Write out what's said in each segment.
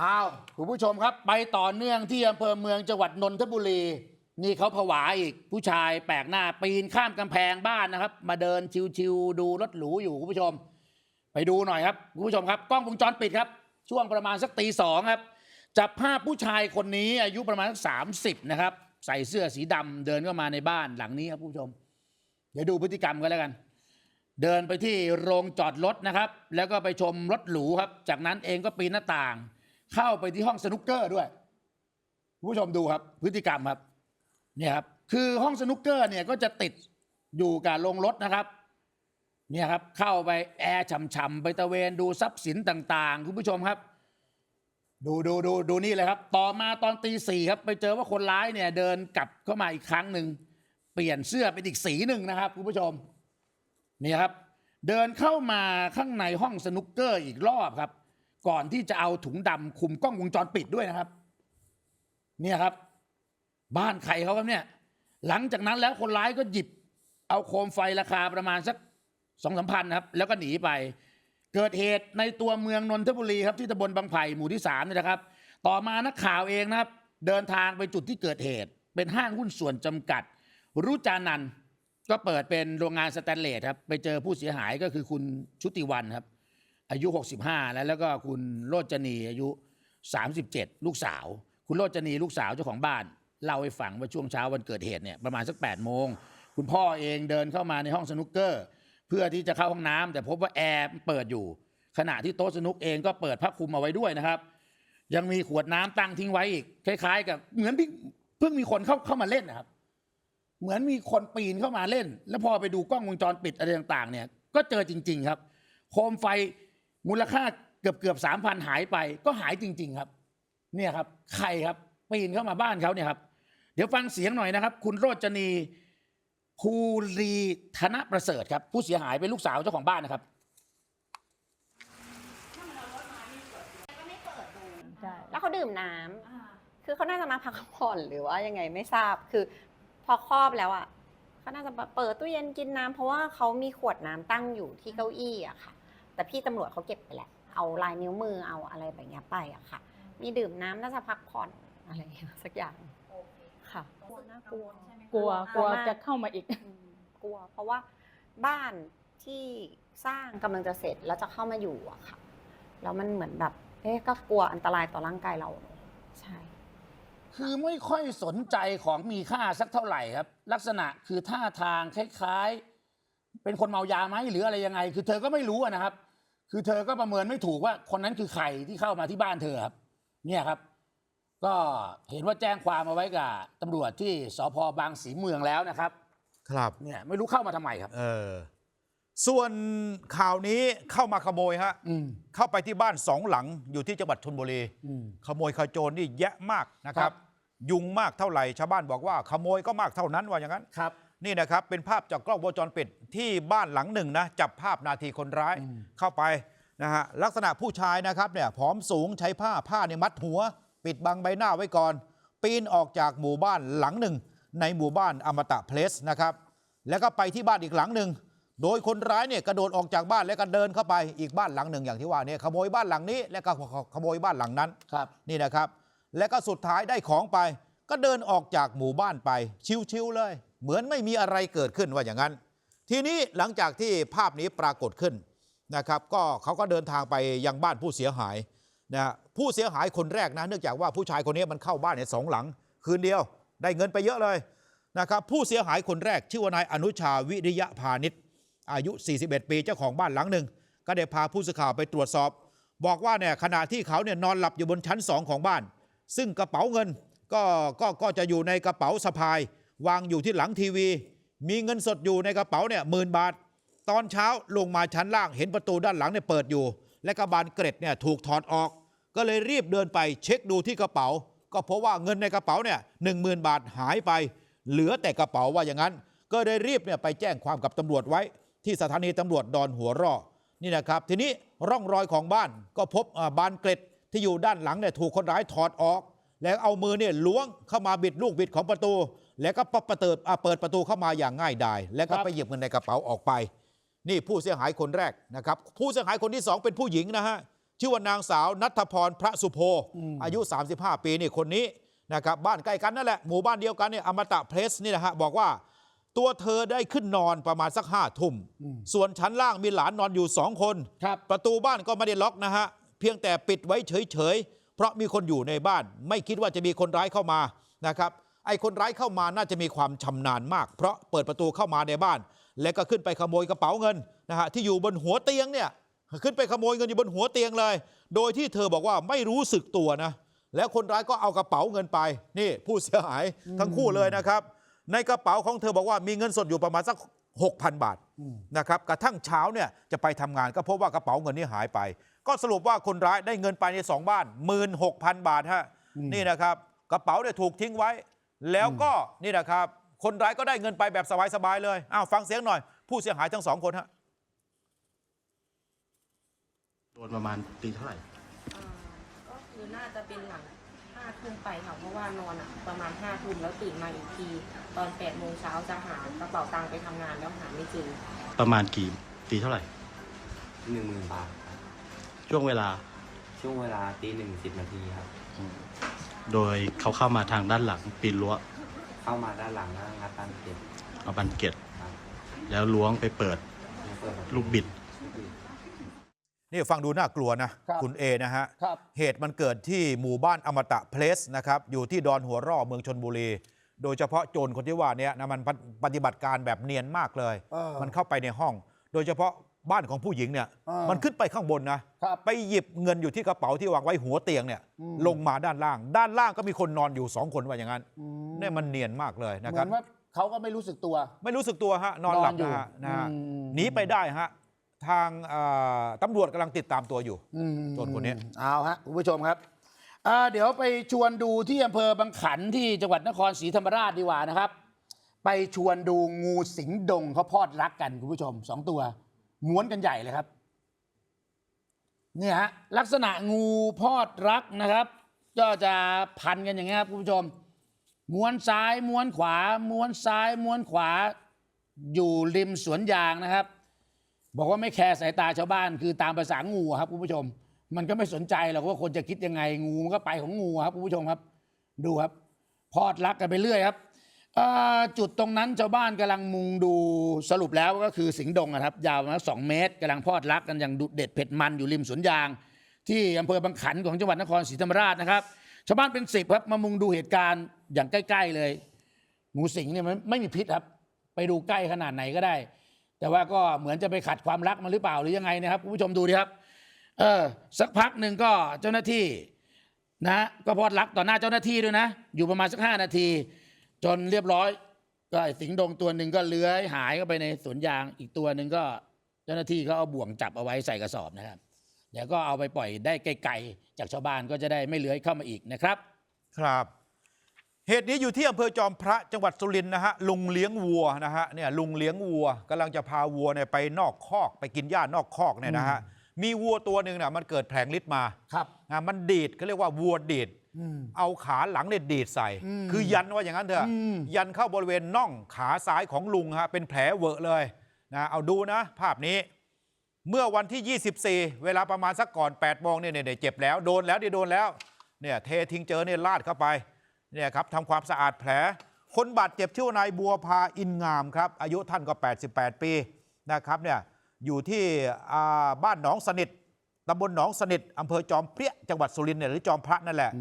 อ้าวคุณผู้ชมครับไปต่อเนื่องที่อำเภอเมืองจังหวัดนนทบุรี นี่เขาผวาอีกผู้ชายแปลกหน้าปีนข้ามกำแพงบ้านนะครับ มาเดินชิวๆดูรถหรูอยู่คุณผู้ชม ไปดูหน่อยครับคุณผู้ชมครับกล้องวงจรปิดครับ ช่วงประมาณสักตีสองครับจับภาพผู้ชายคนนี้อายุประมาณสักสามสิบนะครับ ใส่เสื้อสีดำเดินเข้ามาในบ้านหลังนี้ครับคุณผู้ชม เดี๋ยวดูพฤติกรรมกันแล้วกันเดินไปที่โรงจอดรถนะครับ แล้วก็ไปชมรถหรูครับ จากนั้นเองก็ปีนหน้าต่าง เข้าไปที่ห้องสนุกเกอร์ด้วยคุณผู้ชมดูครับ พฤติกรรมครับเนี่ยครับคือห้องสนุกเกอร์เนี่ยก็จะติดอยู่กับโรงรถนะครับเนี่ยครับเข้าไปแอร์ฉ่ำๆไปตะเวนดูทรัพย์สินต่างๆ คุณผู้ชมครับ ดูดูดูดูนี่เลยครับ ต่อมาตอนตีสี่ครับ ไปเจอว่าคนร้ายเนี่ยเดินกลับเข้ามาอีกครั้งหนึ่งเปลี่ยนเสื้อเป็นอีกสีหนึ่งนะครับคุณผู้ชมนี่ครับ เดินเข้ามาข้างในห้องสนุกเกอร์อีกรอบครับ ก่อนที่จะเอาถุงดำคุมกล้องวงจรปิดด้วยนะครับ เนี่ยครับ บ้านใครเขาครับเนี่ย หลังจากนั้นแล้วคนร้ายก็หยิบ เอาโคมไฟราคาประมาณสักสองสามพันครับ แล้วก็หนีไป เกิดเหตุในตัวเมืองนนทบุรีครับที่ตำบลบางไผ่หมู่ที่สามนี่นะครับ ต่อมานักข่าวเองนะครับ เดินทางไปจุดที่เกิดเหตุ เป็นห้างหุ้นส่วนจำกัด รุจานันก็เปิดเป็นโรงงานสแตนเลสครับไปเจอผู้เสียหายก็คือคุณชุติวันครับ อายุ 65 แล้วแล้วก็คุณโรจนีอายุ 37 ลูกสาว คุณโรจนีลูกสาวเจ้าของบ้านเล่าให้ฟังว่าช่วงเช้าวันเกิดเหตุเนี่ยประมาณสัก8โมงคุณพ่อเองเดินเข้ามาในห้องสนุกเกอร์ เพื่อที่จะเข้าห้องน้ำแต่พบว่าแอร์เปิดอยู่ ขณะที่โต๊ะสนุกเองก็เปิดผ้าคลุมเอาไว้ด้วยนะครับ ยังมีขวดน้ำตั้งทิ้งไว้อีกคล้าย ๆ กับเหมือนที่เพิ่งมีคนเข้าเข้ามาเล่นนะครับ เหมือนมีคนปีนเข้ามาเล่น แล้วพอไปดูกล้องวงจรปิดอะไรต่างๆ เนี่ย ก็เจอจริง ๆ ครับ โคมไฟ มูลค่าเกือบเกือบสามพันหายไป ก็หายจริง ๆ ครับ เนี่ยครับ ใครครับปีนเข้ามาบ้านเขาเนี่ยครับ เดี๋ยวฟังเสียงหน่อยนะครับ คุณโรจนีภูรีธนประเสริฐครับ ผู้เสียหายเป็นลูกสาวเจ้าของบ้านนะครับใช่แล้วเขาดื่มน้ำคือเขาน่าจะมาพักผ่อนหรือว่ายังไงไม่ทราบ คือพอครอบแล้วอะเขาน่าจะเปิดตู้เย็นกินน้ำเพราะว่าเขามีขวดน้ำตั้งอยู่ที่เก้าอี้อะค่ะ แต่พี่ตำรวจเขาเก็บไปแหละ เอาลายนิ้วมือเอาอะไรแบบเนี้ยไปอะค่ะ มีดื่มน้ำน่าจะพักผ่อนอะไรอย่างเงี้ยสักอย่างค่ะน่ากลัวกลัวกลัวมากจะเข้ามาอีกอืมกลัว เพราะว่าบ้านที่สร้างกำลังจะเสร็จแล้วจะเข้ามาอยู่อะค่ะแล้วมันเหมือนแบบ เอ๊ะก็กลัวอันตรายต่อร่างกายเราใช่ คือไม่ค่อยสนใจของมีค่าสักเท่าไหร่ครับ ลักษณะคือท่าทางคล้าย ๆ เป็นคนเมายาไหมหรืออะไรยังไง คือเธอก็ไม่รู้อะนะครับ คือเธอก็ประเมินไม่ถูกว่าคนนั้นคือใครที่เข้ามาที่บ้านเธอครับ เนี่ยครับ ก็เห็นว่าแจ้งความเอาไว้กับตำรวจที่สพบางสีเมืองแล้วนะครับ ครับ เนี่ยไม่รู้เข้ามาทำไมครับ เออ ส่วนข่าวนี้เข้ามาขโมยฮะ อืม เข้าไปที่บ้านสองหลังอยู่ที่จังหวัดชนบุรี อืม ขโมยขโจรนี่แยะมากนะครัครับบยุงมากเท่าไหร่ชาวบ้านบอกว่าขโมยก็มากเท่านั้นว่าอย่างนั้น ครับ นี่นะครับเป็นภาพจากกล้องวงจรปิดที่บ้านหลังหนึ่งนะจับภาพนาทีคนร้ายอืมเข้าไปนะฮะลักษณะผู้ชายนะครับเนี่ยผอมสูงใช้ผ้าผ้าเนี่ยมัดหัว ปิดบังใบหน้าไว้ก่อน ปีนออกจากหมู่บ้านหลังหนึ่ง ในหมู่บ้านอมตะเพลสนะครับแล้วก็ไปที่บ้านอีกหลังหนึ่งโดยคนร้ายเนี่ยกระโดดออกจากบ้านแล้วก็เดินเข้าไปอีกบ้านหลังหนึ่งอย่างที่ว่าเนี่ยขโมยบ้านหลังนี้ แล้วก็ขโมยบ้านหลังนั้นครับนี่นะครับ แล้วก็สุดท้ายได้ของไป ก็เดินออกจากหมู่บ้านไปชิวๆเลยเหมือนไม่มีอะไรเกิดขึ้นว่าอย่างนั้น ทีนี้หลังจากที่ภาพนี้ปรากฏขึ้นนะครับ ก็เขาก็เดินทางไปยังบ้านผู้เสียหายนะผู้เสียหายคนแรกนะเนื่องจากว่าผู้ชายคนนี้มันเข้าบ้านในยสองหลัง คืนเดียว ได้เงินไปเยอะเลยนะครับผู้เสียหายคนแรกชื่อว่านายอนุชาวิริยะพาณิชย์อายุ 41 ปีเจ้าของบ้านหลังหนึ่งก็ได้พาผู้สื่อข่าวไปตรวจสอบ บอกว่าเนี่ยขณะที่เขาเนี่ยนอนหลับอยู่บนชั้นสองของบ้าน ซึ่งกระเป๋าเงินก็ก็ก็จะอยู่ในกระเป๋าสะพาย วางอยู่ที่หลังทีวี มีเงินสดอยู่ในกระเป๋าเนี่ยหมื่นบาท ตอนเช้าลงมาชั้นล่างเห็นประตูด้านหลังเนี่ยเปิดอยู่ และกระบานเกร็ดเนี่ยถูกถอดออก ก็เลยรีบเดินไปเช็คดูที่กระเป๋า ก็พบว่าเงินในกระเป๋าเนี่ยหนึ่งหมื่นบาทหายไป เหลือแต่กระเป๋าว่าอย่างนั้น ก็เลยรีบเนี่ยไปแจ้งความกับตำรวจไว้ ที่สถานีตำรวจดอนหัวร่อนี่นะครับ ทีนี้ร่องรอยของบ้านก็พบบานเกร็ดที่อยู่ด้านหลังเนี่ยถูกคนร้ายถอดออก แล้วเอามือเนี่ยล้วงเข้ามาบิดลูกบิดของประตู แล้วก็ปะประตูอ่าเปิดประตูเข้ามาอย่างง่ายดาย แล้วก็ครับไปหยิบเงินในกระเป๋าออกไป นี่ผู้เสียหายคนแรกนะครับ ผู้เสียหายคนที่สองเป็นผู้หญิงนะฮะ ชื่อว่านางสาวนัทพรพระสุโพอายุ 35 ปีนี่คนนี้นะครับบ้านใกล้กันนั่นแหละหมู่บ้านเดียวกันเนี่ยอมตะเพลสนี่นะฮะบอกว่าตัวเธอได้ขึ้นนอนประมาณสักห้าทุ่ม ส่วนชั้นล่างมีหลานนอนอยู่สองคนครับประตูบ้านก็ไม่ได้ล็อกนะฮะ เพียงแต่ปิดไว้เฉยๆ เพราะมีคนอยู่ในบ้าน ไม่คิดว่าจะมีคนร้ายเข้ามานะครับ ไอ้คนร้ายเข้ามาน่าจะมีความชำนาญมาก เพราะเปิดประตูเข้ามาในบ้าน แล้วก็ขึ้นไปขโมยกระเป๋าเงินนะฮะที่อยู่บนหัวเตียงเนี่ยขึ้นไปขโมยเงินอยู่บนหัวเตียงเลย โดยที่เธอบอกว่าไม่รู้สึกตัวนะ แล้วคนร้ายก็เอากระเป๋าเงินไป นี่ผู้เสียหายทั้งคู่เลยนะครับ ในกระเป๋าของเธอบอกว่ามีเงินสดอยู่ประมาณสัก6,000 บาทนะครับกระทั่งเช้าเนี่ยจะไปทำงานก็พบว่ากระเป๋าเงินนี้หายไป ก็สรุปว่าคนร้ายได้เงินไปในสองบ้าน 16,000 บาทฮะนี่นะครับ กระเป๋าเนี่ยถูกทิ้งไว้ แล้วก็นี่นะครับ คนร้ายก็ได้เงินไปแบบสบายๆเลยอ้าวฟังเสียงหน่อย ผู้เสียหายทั้งสองคนฮะโดนประมาณตีเท่าไหร่อ่าก็คือน่าจะเป็นหลังห้าทุ่มไปค่ะ เพราะว่านอนอะ ประมาณห้าทุ่มแล้วตื่นมาอีกที ตอนแปดโมงเช้าจะหากระเป๋าตังค์ไปทำงานแล้วหาไม่เจอประมาณกี่ตีเท่าไหร่ หนึ่งหมื่นบาทครับช่วงเวลาช่วงเวลาตีหนึ่งสิบนาทีครับ โดยเขาเข้ามาทางด้านหลังปีนรั้วเข้ามาด้านหลังแล้วงัดตันเก็บเอาบันเกตครับแล้วล้วงไปเปิดแล้วเปิดประตูลูกบิดลูกบิด นี่ฟังดูน่ากลัวนะครับคุณเอนะฮะ ครับ เหตุมันเกิดที่หมู่บ้านอมตะเพลสนะครับ อยู่ที่ดอนหัวร่อเมืองชนบุรี โดยเฉพาะโจรคนที่ว่าเนี้นะมันปฏิปฏิบัติการแบบเนียนมากเลย เออ มันเข้าไปในห้อง โดยเฉพาะ บ้านของผู้หญิงเนี่ยเออมันขึ้นไปข้างบนนะครับไปหยิบเงินอยู่ที่กระเป๋าที่วางไว้หัวเตียงเนี่ยอืม ลงมาด้านล่าง ด้านล่างก็มีคนนอนอยู่สองคนว่าอย่างนั้นอืมเนี่ยมันเนียนมากเลยนะเหคมืรัอบ นว่าเขาก็ไม่รู้สึกตัว ไม่รู้สึกตัวฮะนอนหลับนอนอยู่นะฮะนะฮะอืม หนีไปได้ฮะทางเอ่อตำรวจกำลังติดตามตัวอยู่ อืมโจรคนนี้ เอาฮะคุณผู้ชมครับอ่าเดี๋ยวไปชวนดูที่อำเภอบางขันที่จังหวัดนครศรีธรรมราชดีกว่านะครับ ไปชวนดูงูสิงดงเขาพอดรักกันคุณผู้ชมสองตัว ม้วนกันใหญ่เลยครับ เนี่ยฮะลักษณะงูพอดรักนะครับ ก็จะพันกันอย่างเงี้ยครับคุณผู้ชม ม้วนซ้ายม้วนขวา ม้วนซ้ายม้วนขวา อยู่ริมสวนยางนะครับ บอกว่าไม่แคร์สายตาชาวบ้าน คือตามภาษางูครับคุณผู้ชม มันก็ไม่สนใจหรอกว่าคนจะคิดยังไงงูมันก็ไปของงูครับคุณผู้ชมครับ ดูครับ พอดรักกันไปเรื่อยครับ จุดตรงนั้นชาวบ้านกำลังมุงดูสรุปแล้วก็คือสิงดงอะครับ ยาวประมาณสองเมตรกำลังพอดรักกันอย่างดุเด็ดเผ็ดมันอยู่ริมสวนยาง ที่อำเภอบางขันของจังหวัดนครศรีธรรมราชนะครับ ชาวบ้านเป็นสิบครับมามุงดูเหตุการณ์อย่างใกล้ ๆเลย งูสิงเนี่ยมันไม่มีพิษครับ ไปดูใกล้ขนาดไหนก็ได้ แต่ว่าก็เหมือนจะไปขัดความรักมันหรือเปล่าหรือยังไงนะครับคุณผู้ชมดูดิครับเออสักพักหนึ่งก็เจ้าหน้าที่นะก็พอดรักต่อหน้าเจ้าหน้าที่ด้วยนะ อยู่ประมาณสักห้านาที จนเรียบร้อย ก็ไอ้สิงห์ดงตัวหนึ่งก็เลื้อยหายเข้าไปในสวนยาง อีกตัวหนึ่งก็เจ้าหน้าที่เขาเอาบ่วงจับเอาไว้ใส่กระสอบนะครับ เดี๋ยวก็เอาไปปล่อยได้ไกลๆจากชาวบ้านก็จะได้ไม่เลื้อยเข้ามาอีกนะครับ ครับ เหตุนี้อยู่ที่อำเภอจอมพระจังหวัดสุรินทร์นะฮะลุงเลี้ยงวัวนะฮะเนี่ยลุงเลี้ยงวัวกำลังจะพาวัวเนี่ยไปนอกคอกไปกินหญ้านอกคอกเนี่ยนะฮะมีวัวตัวหนึ่งน่ะมันเกิดแผลงฤทธิ์มาครับอะมันดีดเขาเรียกว่าวัวดีดอืม เอาขาหลังเนี่ยดีดใส่อืมคือยันว่าอย่างนั้นเถอะอืมยันเข้าบริเวณน่องขาซ้ายของลุงฮะเป็นแผลเวอะเลยนะเอาดูนะ ภาพนี้ เมื่อวันที่ 24 เวลาประมาณสักก่อน8โมงเนี่ยเนี่ยเจ็บแล้วโดนแล้วที่โดนแล้วเนี่ยเททิ้งเจอเนี่ยลาดเข้าไปเนี่ยครับทำความสะอาดแผล คนบาดเจ็บชื่อว่านายบัวพาอินงามครับ อายุท่านก็ 88 ปีนะครับเนี่ยอยู่ที่อ่าบ้านหนองสนิท ตำบลหนองสนิทอำเภอจอมเปรี้ยจังหวัดสุรินทร์เนี่ยหรือจอมพระนั่นแหละ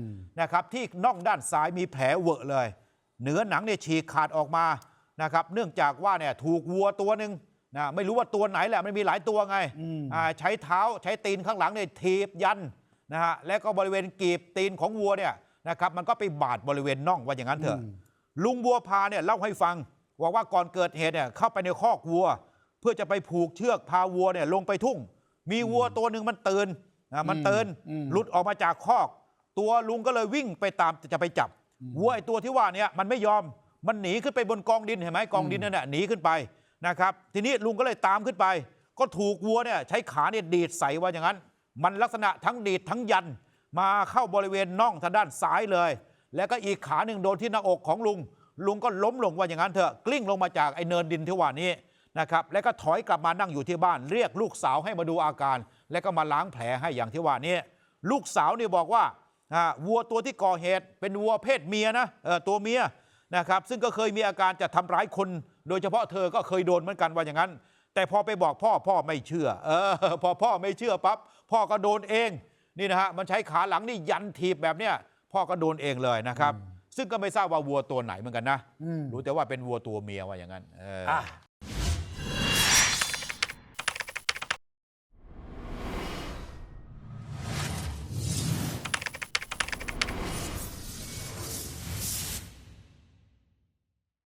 นะครับที่น่องด้านซ้ายมีแผลเวอะเลยเนื้อหนังเนี่ยฉีกขาดออกมานะครับเนื่องจากว่าเนี่ยถูกวัวตัวหนึ่งนะไม่รู้ว่าตัวไหนแหละมันมีหลายตัวไงอืมอ่าใช้เท้าใช้ตีนข้างหลังเนี่ยทีบยันนะฮะแล้วก็บริเวณกีบตีนของวัวเนี่ยนะครับมันก็ไปบาดบริเวณน่องว่าอย่างนั้นเถอะลุงบัวพาเนี่ยเล่าให้ฟังว่าว่าก่อนเกิดเหตุเนี่ยเข้าไปในคอกวัว เพื่อจะไปผูกเชือกพาวัวเนี่ยลงไปทุ่ง มีวัวตัวหนึ่งมันตื่นนะมันตื่นอืมหลุดออกมาจากคอก ตัวลุงก็เลยวิ่งไปตามจะไปจับวัวไอ้ตัวที่ว่าเนี่ยมันไม่ยอมมันหนีขึ้นไปบนกองดินเห็นไหมกองดินนั่นแหละหนีขึ้นไปนะครับ ทีนี้ลุงก็เลยตามขึ้นไป ก็ถูกวัวเนี่ยใช้ขาเนี่ยดีดใส่ว่าอย่างนั้น มันลักษณะทั้งดีดทั้งยันมาเข้าบริเวณน่องทางด้านซ้ายเลย แล้วก็อีกขาหนึ่งโดนที่หน้าอกของลุง ลุงก็ล้มลงว่าอย่างนั้นเถอะกลิ้งลงมาจากไอ้เนินดินที่ว่านี้ นะครับแล้วก็ถอยกลับมานั่งอยู่ที่บ้าน เรียกลูกสาวให้มาดูอาการ แล้วก็มาล้างแผลให้อย่างที่ว่านี่ลูกสาวนี่บอกว่าอ่าวัวตัวที่ก่อเหตุเป็นวัวเพศเมียนะเออตัวเมียนะครับซึ่งก็เคยมีอาการจะทำร้ายคน โดยเฉพาะเธอก็เคยโดนเหมือนกันว่าอย่างนั้น แต่พอไปบอกพ่อพ่อไม่เชื่อเออพอพ่อไม่เชื่อปั๊บพ่อก็โดนเองนี่นะฮะมันใช้ขาหลังนี่ยันถีบแบบเนี้ยพ่อก็โดนเองเลยนะครับ ซึ่งก็ไม่ทราบว่าวัวตัวไหนเหมือนกันนะอืมรู้แต่ว่าเป็นวัวตัวเมียว่าอย่างนั้นเออออะ